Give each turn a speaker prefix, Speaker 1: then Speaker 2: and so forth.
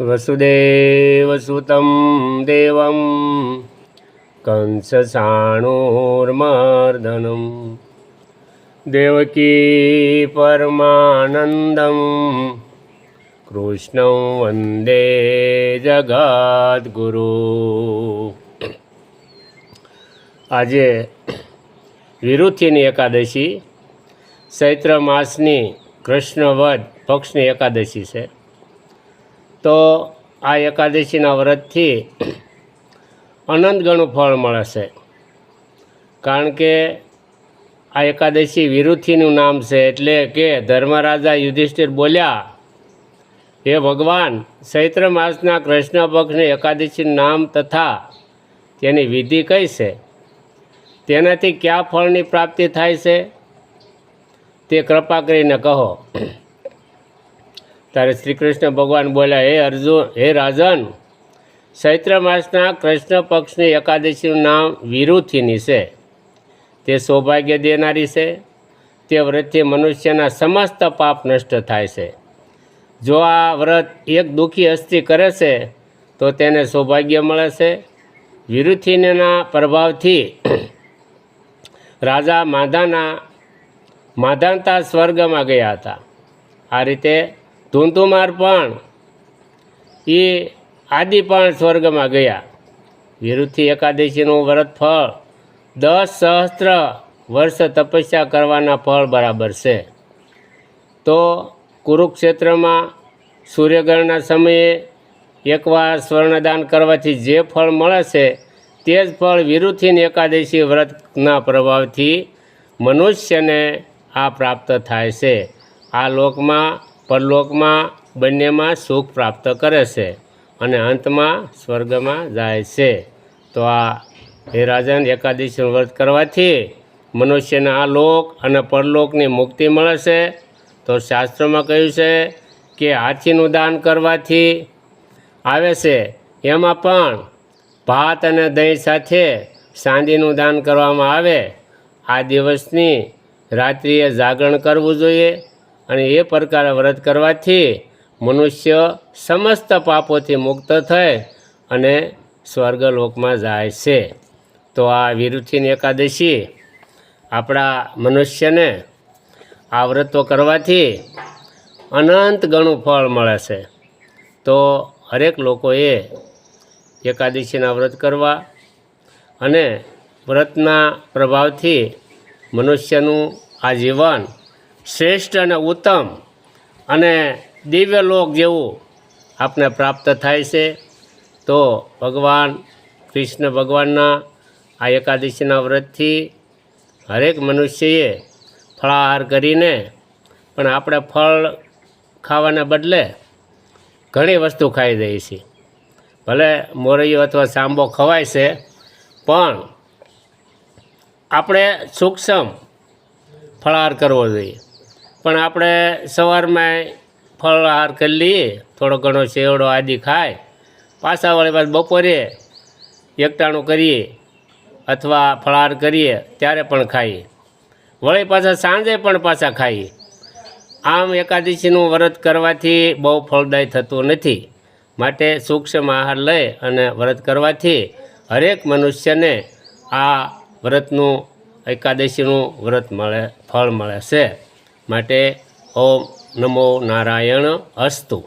Speaker 1: વસુદેવસુतं દેવં કંસસાણૂર્મર્દनं દેવકી પરમાનંદમ કૃષ્ણ વંદે જગદગુરુ આજે વિરુથિની એકાદશી ચૈત્ર માસની કૃષ્ણવદ પક્ષની એકાદશી છે. તો આ એકાદશીના વ્રતથી અનંત ગણું ફળ મળે છે. કારણ કે આ એકાદશી વિરુથીનું નામ છે એટલે કે ધર્મરાજા યુધિષ્ઠિર બોલ્યા, હે ભગવાન, ચૈત્ર માસના કૃષ્ણ પક્ષને એકાદશીનું નામ તથા તેની વિધિ કઈ છે? તેનાથી કયા ફળની પ્રાપ્તિ થાય છે? તે કૃપા કરીને કહો. ત્યારે શ્રી કૃષ્ણ ભગવાન બોલ્યા, હે અર્જુન, હે રાજન, ચૈત્ર માસના કૃષ્ણ પક્ષની એકાદશીનું નામ વિરુથિની છે. તે સૌભાગ્ય દેનારી છે. તે વ્રતથી મનુષ્યના સમસ્ત પાપ નષ્ટ થાય છે. જો આ વ્રત એક દુઃખી હસ્તી કરે છે, તો તેને સૌભાગ્ય મળે છે. વિરુથિનીના પ્રભાવથી રાજા માધાના, માધાનતા સ્વર્ગમાં ગયા હતા. આ રીતે ધૂંધુમાર પણ એ આદિ પણ સ્વર્ગમાં ગયા. વિરુદ્ધથી એકાદશીનું વ્રત ફળ દસ સહસ્ત્ર વર્ષ તપસ્યા કરવાના ફળ બરાબર છે. તો કુરુક્ષેત્રમાં સૂર્યગ્રહણના સમયે એકવાર સ્વર્ણદાન કરવાથી જે ફળ મળે છે તે જ ફળ વિરુદ્ધિની એકાદશી વ્રતના પ્રભાવથી મનુષ્યને આ પ્રાપ્ત થાય છે. આ લોકમાં પરલોકમાં બંનેમાં સુખ પ્રાપ્ત કરે છે અને અંતમાં સ્વર્ગમાં જાય છે. તો આ હે રાજન એકાદશીનું વ્રત કરવાથી મનુષ્યને આ લોક અને પરલોકની મુક્તિ મળે છે. તો શાસ્ત્રોમાં કહ્યું છે કે હાથીનું દાન કરવાથી આવે છે. એમાં પણ ભાત અને દહીં સાથે સાંદીનું દાન કરવામાં આવે. આ દિવસની રાત્રિએ જાગરણ કરવું જોઈએ. અને એ પ્રકારે વ્રત કરવાથી મનુષ્ય સમસ્ત પાપોથી મુક્ત થઈ અને સ્વર્ગલોકમાં જાય છે. તો આ વિરુચિની એકાદશી આપણા મનુષ્યને આ વ્રતો કરવાથી અનંત ગણું ફળ મળે છે. તો હરેક લોકોએ એકાદશીના વ્રત કરવા અને વ્રતના પ્રભાવથી મનુષ્યનું આ જીવન શ્રેષ્ઠ અને ઉત્તમ અને દિવ્ય લોક જેવું આપને પ્રાપ્ત થાય છે, તો ભગવાન, કૃષ્ણ ભગવાનના આ એકાદશીના વ્રતથી હરેક મનુષ્યએ ફળાહાર કરીને પણ આપણે ફળ ખાવાને બદલે ઘણી વસ્તુ ખાઈ દઈએ છીએ. ભલે મોરૈયો અથવા સાંબો ખવાય છે, પણ આપણે સૂક્ષ્મ ફળાહાર કરવો જોઈએ. પણ આપણે સવારમાં ફળહાર કરી લઈએ, થોડો ઘણો શેવડો આદિ ખાય, પાછા વળી પાછ બપોરે એકટાણું કરીએ અથવા ફળહાર કરીએ, ત્યારે પણ ખાઈએ. વળી પાછા સાંજે પણ પાછા ખાઈએ. આમ એકાદશીનું વ્રત કરવાથી બહુ ફળદાયી થતું નથી. માટે સૂક્ષ્મ આહાર લઈ અને વ્રત કરવાથી હરેક મનુષ્યને આ વ્રતનું, એકાદશીનું વ્રત મળે, ફળ મળે છે. માટે ઓમ નમો નારાયણ અસ્તુ.